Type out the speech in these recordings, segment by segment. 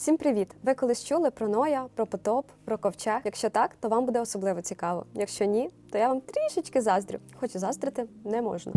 Всім привіт! Ви колись чули про Ноя, про потоп, про ковчег? Якщо так, то вам буде особливо цікаво. Якщо ні, то я вам трішечки заздрю. Хоч і заздрити не можна.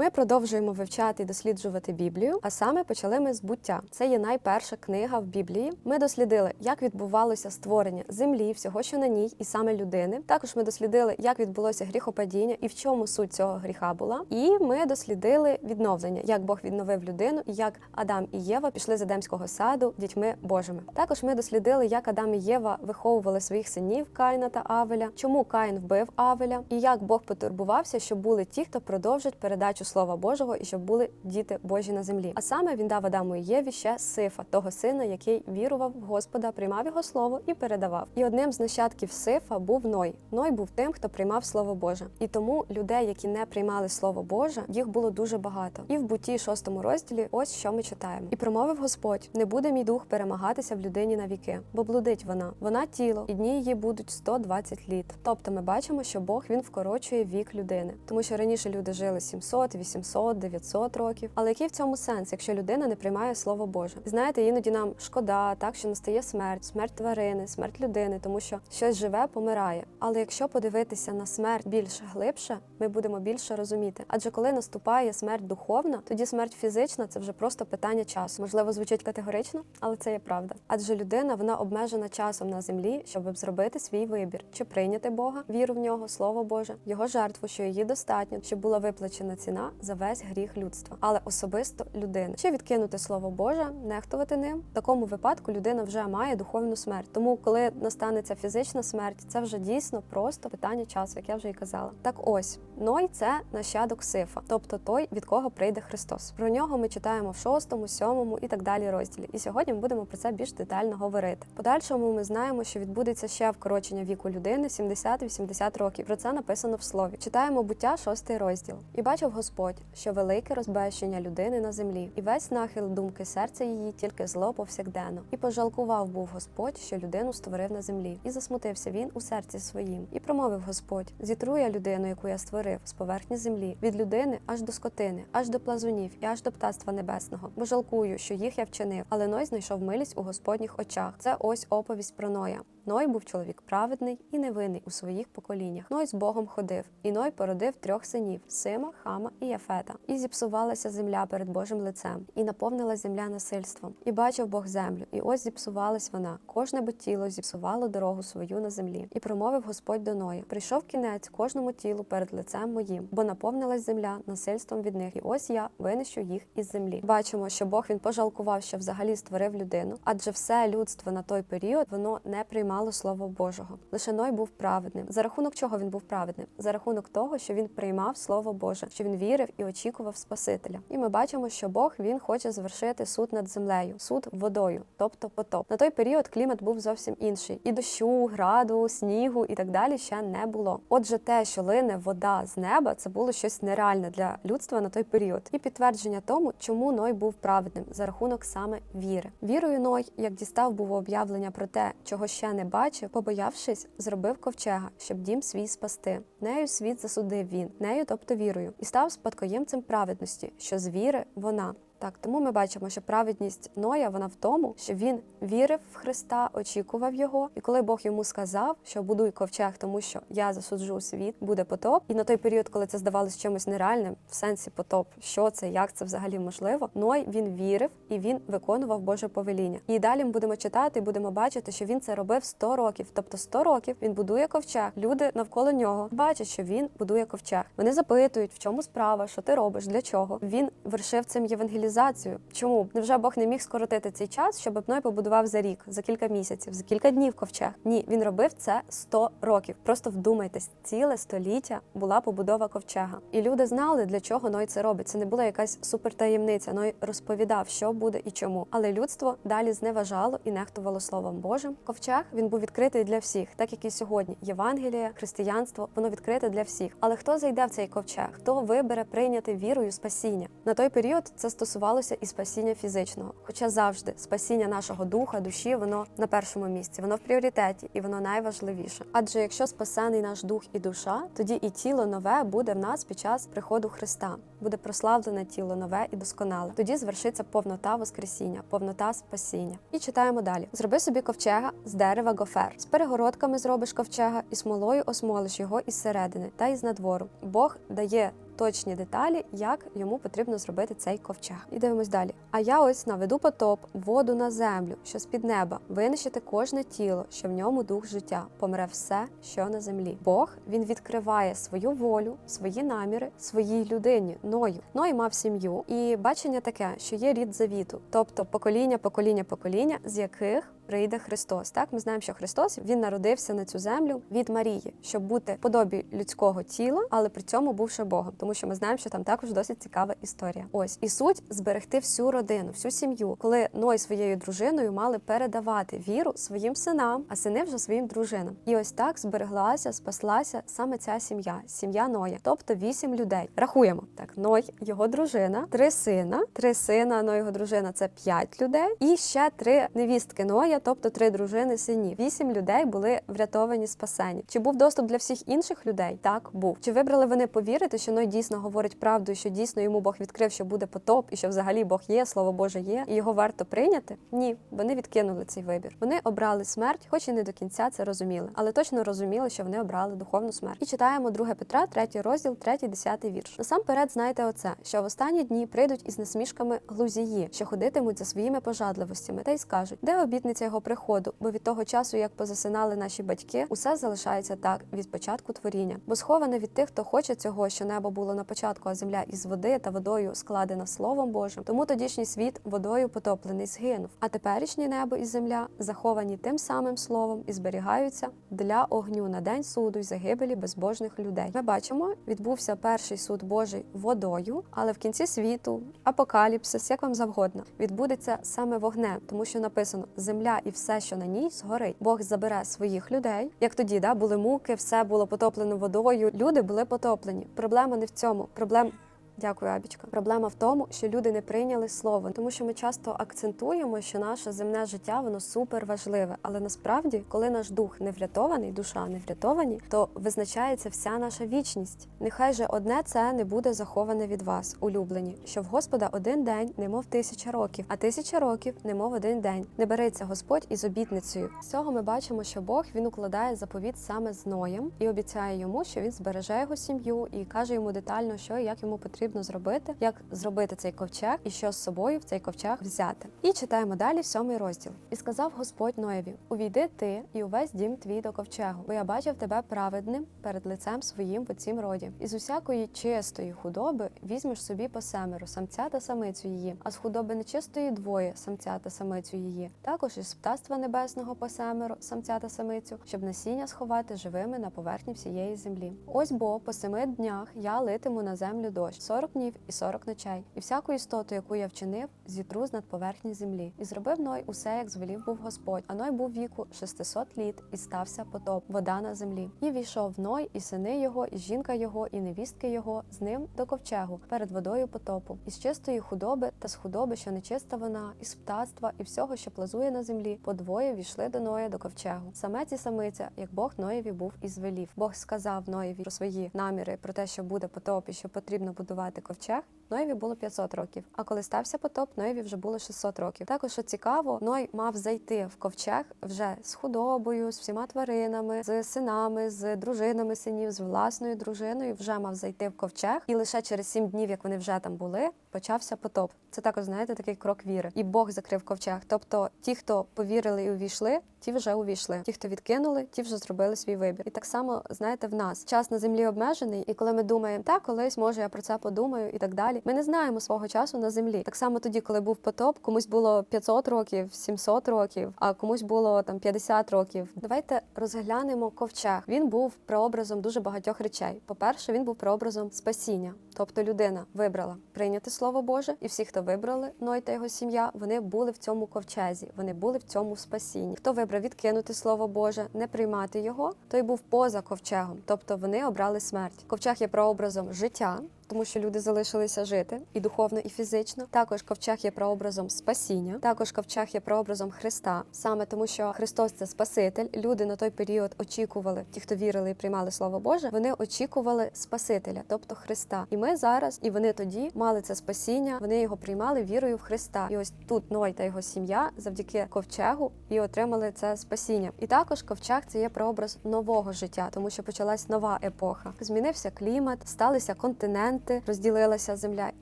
Ми продовжуємо вивчати і досліджувати Біблію, а саме почали ми з буття. Це є найперша книга в Біблії. Ми дослідили, як відбувалося створення землі, всього, що на ній, і саме людини. Також ми дослідили, як відбулося гріхопадіння і в чому суть цього гріха була. І ми дослідили відновлення, як Бог відновив людину, і як Адам і Єва пішли з Едемського саду дітьми Божими. Також ми дослідили, як Адам і Єва виховували своїх синів Каїна та Авеля, чому Каїн вбив Авеля, і як Бог потурбувався, щоб були ті, хто продовжить передачу Слова Божого і щоб були діти Божі на землі. А саме він дав Адаму і Єві ще Сифа, того сина, який вірував в Господа, приймав його слово і передавав. І одним з нащадків Сифа був Ной. Ной був тим, хто приймав слово Боже. І тому людей, які не приймали слово Боже, їх було дуже багато. І в буті шостому розділі ось що ми читаємо. І промовив Господь: не буде мій дух перемагатися в людині на віки, бо блудить вона. Вона тіло, і дні її будуть 120 літ. Тобто ми бачимо, що Бог він вкорочує вік людини, тому що раніше люди жили 700, 800, 900 років. Але який в цьому сенс, якщо людина не приймає слово Боже? Знаєте, іноді нам шкода, так що настає смерть, смерть тварини, смерть людини, тому що щось живе помирає. Але якщо подивитися на смерть більше глибше, ми будемо більше розуміти. Адже коли наступає смерть духовна, тоді смерть фізична це вже просто питання часу. Можливо, звучить категорично, але це є правда. Адже людина вона обмежена часом на землі, щоб зробити свій вибір, чи прийняти Бога, віру в нього, слово Боже, його жертву, що її достатньо, щоб була виплачена ціна за весь гріх людства, але особисто людини. Чи відкинути слово Боже, нехтувати ним. В такому випадку людина вже має духовну смерть. Тому, коли настанеться фізична смерть, це вже дійсно просто питання часу, як я вже і казала. Так ось Ной це нащадок Сифа, тобто той, від кого прийде Христос. Про нього ми читаємо в шостому, сьомому і так далі розділі. І сьогодні ми будемо про це більш детально говорити. Подальшому ми знаємо, що відбудеться ще вкорочення віку людини 70-80 років. Про це написано в слові. Читаємо буття, шостий розділ. І бачив Господь, що велике розбещення людини на землі, і весь нахил думки серця її тільки зло повсякденно. І пожалкував був Господь, що людину створив на землі, і засмутився він у серці своїм. І промовив Господь: зітру я людину, яку я створив з поверхні землі, від людини аж до скотини, аж до плазунів і аж до птаства небесного. Бо жалкую, що їх я вчинив, але Ной знайшов милість у Господніх очах. Це ось оповість про Ноя. Ной був чоловік праведний і невинний у своїх поколіннях. Ной з Богом ходив, і Ной породив трьох синів: Сима, Хама і Яфета. І зіпсувалася земля перед Божим лицем, і наповнила земля насильством. І бачив Бог землю, і ось зіпсувалась вона. Кожне бо тіло зіпсувало дорогу свою на землі. І промовив Господь до Ноя: прийшов кінець кожному тілу перед лицем моїм, бо наповнилась земля насильством від них. І ось я винищу їх із землі. Бачимо, що Бог він пожалкував, що взагалі створив людину, адже все людство на той період воно не приймало Слово Божого. Лише Ной був праведним. За рахунок чого він був праведним? За рахунок того, що він приймав Слово Боже, що він вірив і очікував Спасителя. І ми бачимо, що Бог він хоче звершити суд над землею, суд водою, тобто потоп. На той період клімат був зовсім інший. І дощу, граду, снігу і так далі ще не було. Отже, те, що лине вода з неба, це було щось нереальне для людства на той період. І підтвердження тому, чому Ной був праведним за рахунок саме віри. Вірою Ной, як дістав був об'явлення про те, чого ще не бачив, побоявшись, зробив ковчега, щоб дім свій спасти. Нею світ засудив він, нею, тобто вірою, і став спадкоємцем праведності, що з віри вона. Так, тому ми бачимо, що праведність Ноя вона в тому, що він вірив в Христа, очікував його. І коли Бог йому сказав, що будуй ковчег, тому що я засуджу світ, буде потоп. І на той період, коли це здавалось чимось нереальним, в сенсі потоп, що це, як це взагалі можливо, Ной він вірив і він виконував Боже повеління. І далі ми будемо читати, і будемо бачити, що він це робив 100 років. Тобто 100 років він будує ковчег. Люди навколо нього бачать, що він будує ковчег. Вони запитують, в чому справа, що ти робиш, для чого. Він вершив цим євангелізацію. Чому невже Бог не міг скоротити цей час, щоб Ной побудував за рік, за кілька місяців, за кілька днів ковчег? Ні, він робив це 100 років. Просто вдумайтесь, ціле століття була побудова ковчега, і люди знали, для чого Ной це робить. Це не була якась супертаємниця. Ной розповідав, що буде і чому. Але людство далі зневажало і нехтувало словом Божим. Ковчег він був відкритий для всіх, так як і сьогодні. Євангеліє, християнство, воно відкрите для всіх. Але хто зайде в цей ковчег? Хто вибере прийняти вірою спасіння? На той період це стосувалося стосувалося і спасіння фізичного. Хоча завжди спасіння нашого духа, душі, воно на першому місці, воно в пріоритеті і воно найважливіше. Адже якщо спасений наш дух і душа, тоді і тіло нове буде в нас під час приходу Христа. Буде прославлене тіло нове і досконале. Тоді звершиться повнота Воскресіння, повнота спасіння. І читаємо далі: зроби собі ковчега з дерева гофер. З перегородками зробиш ковчега, і смолою осмолиш його із середини та із надвору. Бог дає. Точні деталі, як йому потрібно зробити цей ковчег. І дивимось далі. А я ось наведу потоп, воду на землю, що з під неба, винищити кожне тіло, що в ньому дух життя, помре все, що на землі. Бог він відкриває свою волю, свої наміри своїй людині. Ною Ной мав сім'ю, і бачення таке, що є рід завіту, тобто покоління, покоління, покоління, з яких прийде Христос. Так, ми знаємо, що Христос він народився на цю землю від Марії, щоб бути подобі людського тіла, але при цьому бувши Богом, тому що ми знаємо, що там також досить цікава історія. Ось і суть зберегти всю родину, всю сім'ю, коли Ной своєю дружиною мали передавати віру своїм синам, а сини вже своїм дружинам. І ось так збереглася, спаслася саме ця сім'я, сім'я Ноя, тобто вісім людей. Рахуємо так: Ной, його дружина, три сина, три сина, Ной, його дружина це п'ять людей, і ще три невістки Ноя, тобто три дружини синів. Вісім людей були врятовані, спасені. Чи був доступ для всіх інших людей? Так, був. Чи вибрали вони повірити, що Ной дійсно говорить правду, і що дійсно йому Бог відкрив, що буде потоп, і що взагалі Бог є, слово Боже є, і його варто прийняти? Ні, вони відкинули цей вибір. Вони обрали смерть, хоч і не до кінця це розуміли, але точно розуміли, що вони обрали духовну смерть. І читаємо 2 Петра, 3 розділ, 3, 10 вірш. Насамперед знаєте оце, що в останні дні прийдуть із насмішками глузії, що ходитимуть за своїми пожадливостями, та й скажуть, де обітниця його приходу, бо від того часу, як позасинали наші батьки, усе залишається так від початку творіння, бо сховане від тих, хто хоче цього, що небо було на початку, а земля із води та водою складена словом Божим. Тому тодішній світ водою потоплений згинув. А теперішнє небо і земля заховані тим самим словом і зберігаються для огню на день суду й загибелі безбожних людей. Ми бачимо, відбувся перший суд Божий водою, але в кінці світу апокаліпсис, як вам завгодно, відбудеться саме вогнем, тому що написано земля і все, що на ній, згорить. Бог забере своїх людей. Як тоді, да, були муки, все було потоплено водою. Люди були потоплені. Проблема не в цьому. Проблема Дякую, Абічка. Проблема в тому, що люди не прийняли слово, тому що ми часто акцентуємо, що наше земне життя воно супер важливе. Але насправді, коли наш дух не врятований, душа не врятовані, то визначається вся наша вічність. Нехай же одне це не буде заховане від вас, улюблені, що в Господа один день, немов тисяча років, а тисяча років, немов один день. Не береться Господь із обітницею. З цього ми бачимо, що Бог він укладає заповіт саме з Ноєм і обіцяє йому, що він збереже його сім'ю і каже йому детально, що і як йому потрібно зробити, як зробити цей ковчег і що з собою в цей ковчег взяти. І читаємо далі сьомий розділ. І сказав Господь Ноєві: Увійди ти і увесь дім твій до ковчегу, бо я бачив тебе праведним перед лицем своїм в цім роді. Із усякої чистої худоби візьмеш собі по семеро самця та самицю її, а з худоби нечистої двоє самця та самицю її. Також із птаства небесного по семеро самця та самицю, щоб насіння сховати живими на поверхні всієї землі. Ось бо по семи днях я литиму на землю дощ. 40 днів і 40 ночей, і всяку істоту, яку я вчинив, зітру з над поверхні землі. І зробив Ной усе, як звелів був Господь. А Ной був віку 600 літ, і стався потоп, вода на землі. І війшов Ной, і сини його, і жінка його, і невістки його з ним до ковчегу перед водою потопу, із чистої худоби та з худоби, що нечиста вона, із птаства, і всього, що плазує на землі, подвоє війшли до Ноя до ковчегу. Самець і самиця, як Бог Ноєві був і звелів. Бог сказав Ноєві про свої наміри, про те, що буде потоп і що потрібно будувати ковчег. Ноєві було 500 років. А коли стався потоп, Ноєві вже було 600 років. Також що цікаво, Ной мав зайти в ковчег вже з худобою, з всіма тваринами, з синами, з дружинами синів, з власною дружиною. Вже мав зайти в ковчег, і лише через сім днів, як вони вже там були, почався потоп. Це також знаєте такий крок віри. І Бог закрив ковчег. Тобто, ті, хто повірили і увійшли, ті вже увійшли. Ті, хто відкинули, ті вже зробили свій вибір. І так само знаєте, в нас час на землі обмежений, і коли ми думаємо, так колись може я про це подумаю, і так далі. Ми не знаємо свого часу на землі. Так само тоді, коли був потоп, комусь було 500 років, 700 років, а комусь було там 50 років. Давайте розглянемо ковчег. Він був прообразом дуже багатьох речей. По-перше, він був прообразом спасіння, тобто людина вибрала прийняти слово Боже, і всі, хто вибрали Ной та його сім'я, вони були в цьому ковчезі, вони були в цьому спасінні. Хто вибрав відкинути слово Боже, не приймати його, той був поза ковчегом, тобто вони обрали смерть. Ковчег є прообразом життя. Тому що люди залишилися жити і духовно, і фізично. Також ковчег є прообразом спасіння. Також ковчег є прообразом Христа, саме тому, що Христос це Спаситель. Люди на той період очікували, ті, хто вірили і приймали Слово Боже, вони очікували Спасителя, тобто Христа. І ми зараз, і вони тоді мали це спасіння. Вони його приймали вірою в Христа. І ось тут Ной та його сім'я завдяки ковчегу і отримали це спасіння. І також ковчег це є прообраз нового життя, тому що почалась нова епоха. Змінився клімат, сталися континенти, розділилася земля.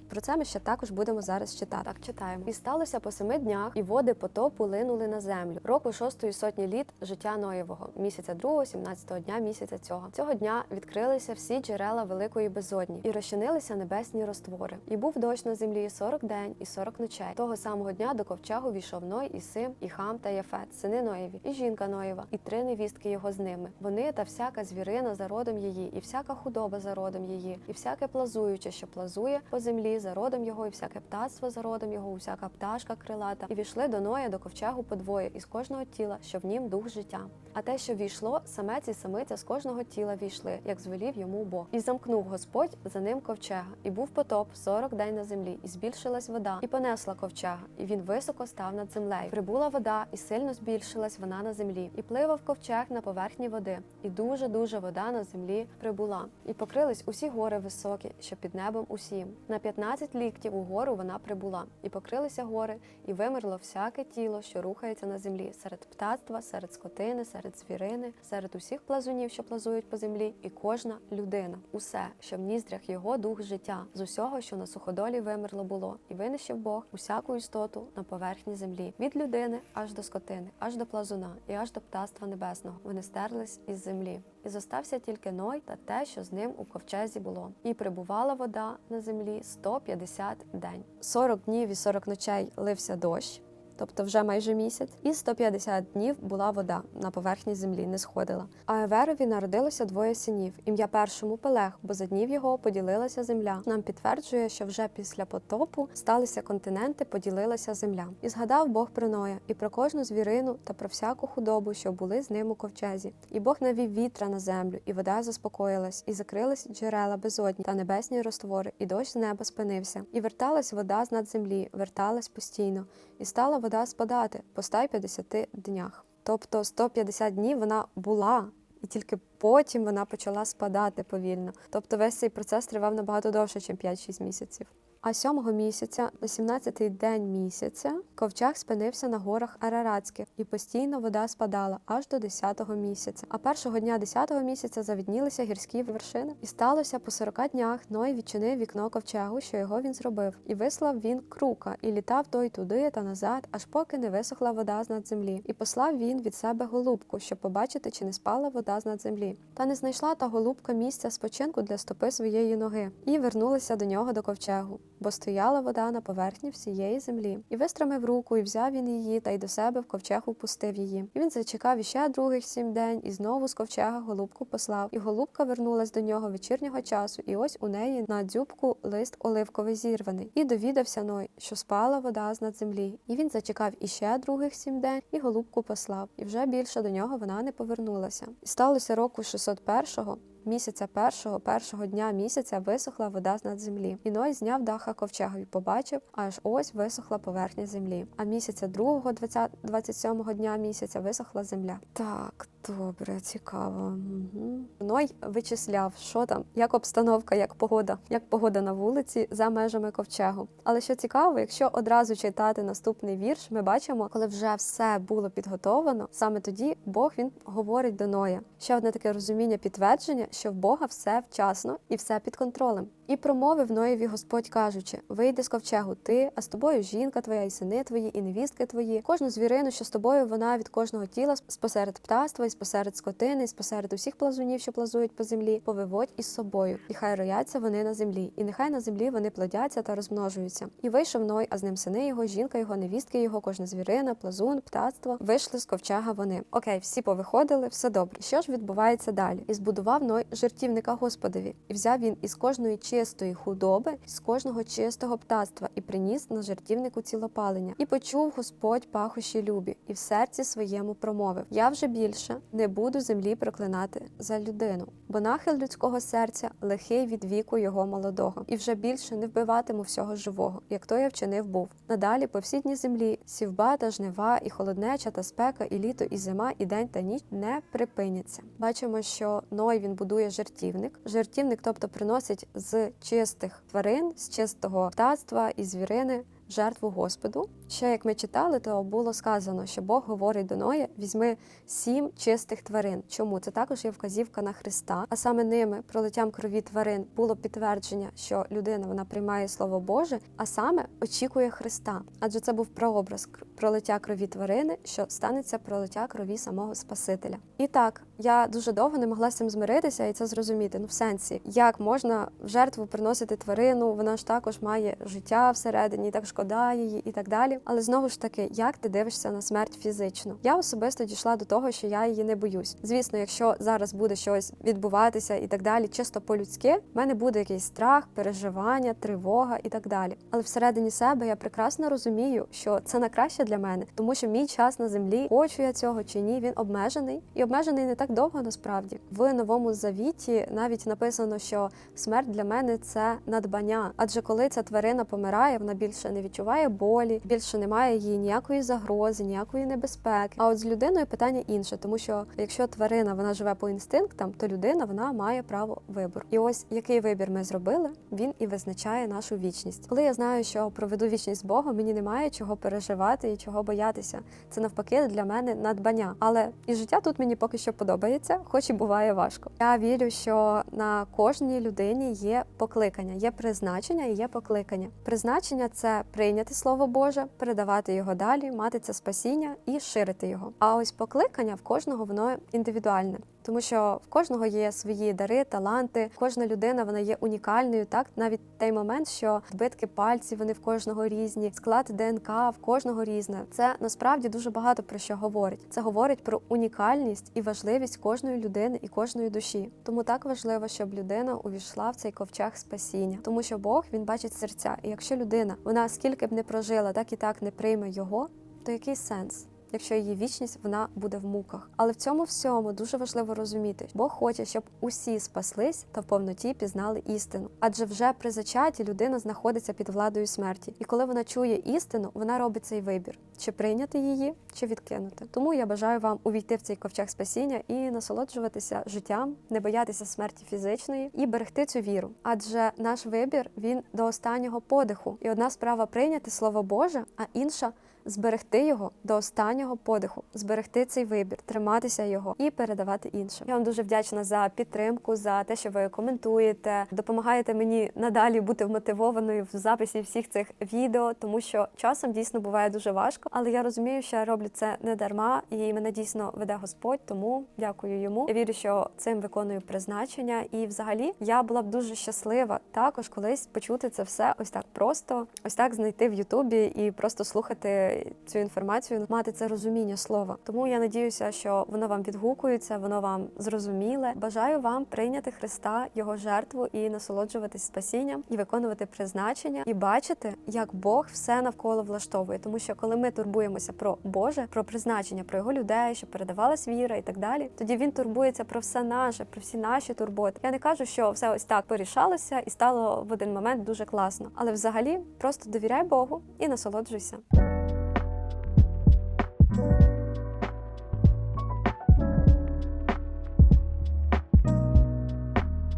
Про це ми ще також будемо зараз читати. Так читаємо. І сталося по семи днях, і води потопу линули на землю. Року шостої сотні літ життя Ноєвого, місяця другого, 17-го дня місяця цього. Цього дня відкрилися всі джерела великої безодні, і розчинилися небесні роствори. І був дощ на землі 40 день і 40 ночей. Того самого дня до ковчегу війшов Ной і Сим, і Хам та Яфет, сини Ноєві, і жінка Ноєва, і три невістки його з ними. Вони та всяка звірина за родом її, і всяка худоба за родом її, і всяке плазуюче, що плазує по землі за родом його, і всяке птацтво за родом його, усяка пташка крилата, і війшли до Ноя до ковчегу подвоє із кожного тіла, що в нім дух життя. А те, що війшло, самець і самиця з кожного тіла війшли, як звелів йому Бог. І замкнув Господь за ним ковчега, і був потоп сорок день на землі, і збільшилась вода, і понесла ковчега, і він високо став над землею. Прибула вода, і сильно збільшилась вона на землі, і пливав ковчег на поверхні води, і дуже дуже вода на землі прибула, і покрились усі гори високі, що під небом усім. На 15 ліктів угору вона прибула, і покрилися гори, і вимерло всяке тіло, що рухається на землі, серед птацтва, серед скотини, серед звірини, серед усіх плазунів, що плазують по землі, і кожна людина, усе, що в ніздрях його дух життя, з усього, що на суходолі вимерло було, і винищив Бог усяку істоту на поверхні землі, від людини аж до скотини, аж до плазуна, і аж до птаства небесного. Вони стерлись із землі. І зостався тільки Ной та те, що з ним у ковчезі було. І прибувала вода на землі 150 день. 40 днів і 40 ночей лився дощ. Тобто вже майже місяць, і 150 днів була вода на поверхні землі, не сходила. А Еверові народилося двоє синів. Ім'я першому Пелех, бо за днів його поділилася земля. Нам підтверджує, що вже після потопу сталися континенти, поділилася земля. І згадав Бог про Ноя, і про кожну звірину та про всяку худобу, що були з ним у ковчезі. І Бог навів вітра на землю, і вода заспокоїлась, і закрились джерела безодні та небесні роствори, і дощ з неба спинився. І верталась вода з над землі, верталась постійно, і стала вода спадати по 150 днях. Тобто 150 днів вона була, і тільки потім вона почала спадати повільно. Тобто весь цей процес тривав набагато довше, ніж 5-6 місяців. А сьомого місяця, на 17-й день місяця, ковчег спинився на горах Араратських, і постійно вода спадала аж до 10-го місяця. А першого дня 10-го місяця завіднілися гірські вершини. І сталося по 40 днях Ной відчинив вікно ковчегу, що його він зробив, і вислав він крука, і літав той туди та назад, аж поки не висохла вода з над землі. І послав він від себе голубку, щоб побачити, чи не спала вода з над землі. Та не знайшла та голубка місця спочинку для стопи своєї ноги, і вернулися до нього до ковчегу бо стояла вода на поверхні всієї землі. І вистромив руку, і взяв він її, та й до себе в ковчег упустив її. І він зачекав іще других сім день, і знову з ковчега голубку послав. І голубка вернулась до нього вечірнього часу, і ось у неї на дзюбку лист оливковий зірваний. І довідався Ной, що спала вода з над землі. І він зачекав іще других сім день, і голубку послав. І вже більше до нього вона не повернулася. І сталося року 601-го, Місяця першого, першого дня місяця висохла вода з над землі. І Ной зняв даха ковчега і побачив, аж ось висохла поверхня землі. А місяця другого, 20, 27-го дня місяця висохла земля. Так, добре, цікаво. Угу. Ной вичисляв, що там, як обстановка, як погода, як погода на вулиці за межами ковчегу. Але що цікаво, якщо одразу читати наступний вірш, ми бачимо, коли вже все було підготовлено, саме тоді Бог він говорить до Ноя. Ще одне таке розуміння, підтвердження, що в Бога все вчасно і все під контролем. І промовив Ноєві Господь, кажучи: вийди з ковчегу, ти, а з тобою жінка твоя, і сини твої, і невістки твої, кожну звірину, що з тобою вона від кожного тіла спосеред птаства, і спосеред скотини, і спосеред усіх плазунів, що плазують по землі, повиводь із собою, і хай рояться вони на землі, і нехай на землі вони плодяться та розмножуються. І вийшов Ной, а з ним сини його, жінка його, невістки його, кожна звірина, плазун, птацтво. Вийшли з ковчега вони. Окей, всі повиходили, все добре. Що ж відбувається далі? І збудував Ной жертівника Господові, і взяв він із кожної чи чистої худоби, з кожного чистого птаства, і приніс на жертівнику цілопалення. І почув Господь пахощі любі, і в серці своєму промовив: Я вже більше не буду землі проклинати за людину, бо нахил людського серця лихий від віку його молодого, і вже більше не вбиватиму всього живого, як то я вчинив був. Надалі по всій дні землі сівба та жнива, і холоднеча та спека, і літо, і зима, і день та ніч не припиняться. Бачимо, що Ной він будує жертівник. Жертівник, тобто приносить з чистих тварин, з чистого птацтва і звірини. Жертву Господу. Ще як ми читали, то було сказано, що Бог говорить до Ноя: візьми сім чистих тварин. Чому це також є вказівка на Христа? А саме ними, пролиттям крові тварин, було підтвердження, що людина вона приймає слово Боже, а саме очікує Христа. Адже це був прообраз пролиття крові тварини, що станеться пролиття крові самого Спасителя. І так, я дуже довго не могла з цим змиритися і це зрозуміти. Ну, в сенсі, як можна в жертву приносити тварину, вона ж також має життя всередині, так шкода її і так далі. Але знову ж таки, як ти дивишся на смерть фізично? Я особисто дійшла до того, що я її не боюсь. Звісно, якщо зараз буде щось відбуватися і так далі, чисто по-людськи, в мене буде якийсь страх, переживання, тривога і так далі. Але всередині себе я прекрасно розумію, що це на краще для мене, тому що мій час на землі, хочу я цього чи ні, він обмежений і обмежений не так довго насправді. В новому завіті навіть написано, що смерть для мене це надбання. Адже коли ця тварина помирає, вона більше не відчуває болі, більше немає їй ніякої загрози, ніякої небезпеки. А от з людиною питання інше, тому що якщо тварина вона живе по інстинктам, то людина вона має право вибору. І ось який вибір ми зробили, він і визначає нашу вічність. Коли я знаю, що проведу вічність з Богом, мені немає чого переживати і чого боятися. Це навпаки для мене надбання. Але і життя тут мені поки що подобається, хоч і буває важко. Я вірю, що на кожній людині є покликання, є призначення і є покликання. Призначення це прийняти слово Боже, передавати його далі, мати це спасіння і ширити його. А ось покликання в кожного воно індивідуальне. Тому що в кожного є свої дари, таланти, кожна людина вона є унікальною. Так навіть той момент, що відбитки пальців вони в кожного різні, склад ДНК в кожного різне. Це насправді дуже багато про що говорить. Це говорить про унікальність і важливість кожної людини і кожної душі. Тому так важливо, щоб людина увійшла в цей ковчег спасіння, тому що Бог він бачить серця. І якщо людина вона скільки б не прожила, так і так не прийме його, то який сенс? Якщо її вічність вона буде в муках. Але в цьому всьому дуже важливо розуміти, Бог хоче, щоб усі спаслись та в повноті пізнали істину. Адже вже при зачаті людина знаходиться під владою смерті, і коли вона чує істину, вона робить цей вибір: чи прийняти її, чи відкинути. Тому я бажаю вам увійти в цей ковчег спасіння і насолоджуватися життям, не боятися смерті фізичної і берегти цю віру. Адже наш вибір він до останнього подиху. І одна справа прийняти слово Боже, а інша зберегти його до останнього подиху, зберегти цей вибір, триматися його і передавати іншим. Я вам дуже вдячна за підтримку, за те, що ви коментуєте, допомагаєте мені надалі бути вмотивованою в записі всіх цих відео, тому що часом дійсно буває дуже важко, але я розумію, що я роблю це не дарма, і мене дійсно веде Господь. Тому дякую йому. Я вірю, що цим виконую призначення. І, взагалі, я була б дуже щаслива також колись почути це все ось так просто, ось так знайти в Ютубі і просто слухати цю інформацію, мати це розуміння слова. Тому я надіюся, що воно вам відгукується, воно вам зрозуміле. Бажаю вам прийняти Христа, його жертву і насолоджуватись спасінням, і виконувати призначення, і бачити, як Бог все навколо влаштовує. Тому що коли ми турбуємося про Боже, про призначення, про його людей, щоб передавалась віра і так далі, тоді він турбується про все наше, про всі наші турботи. Я не кажу, що все ось так порішалося і стало в один момент дуже класно. Але взагалі просто довіряй Богу і насолоджуйся.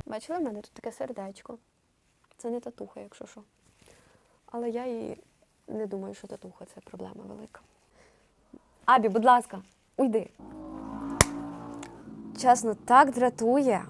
Бачили, в мене тут таке сердечко. Це не татуха, якщо що. Але я і не думаю, що татуха це проблема велика. Абі, будь ласка, уйди. Чесно, так дратує.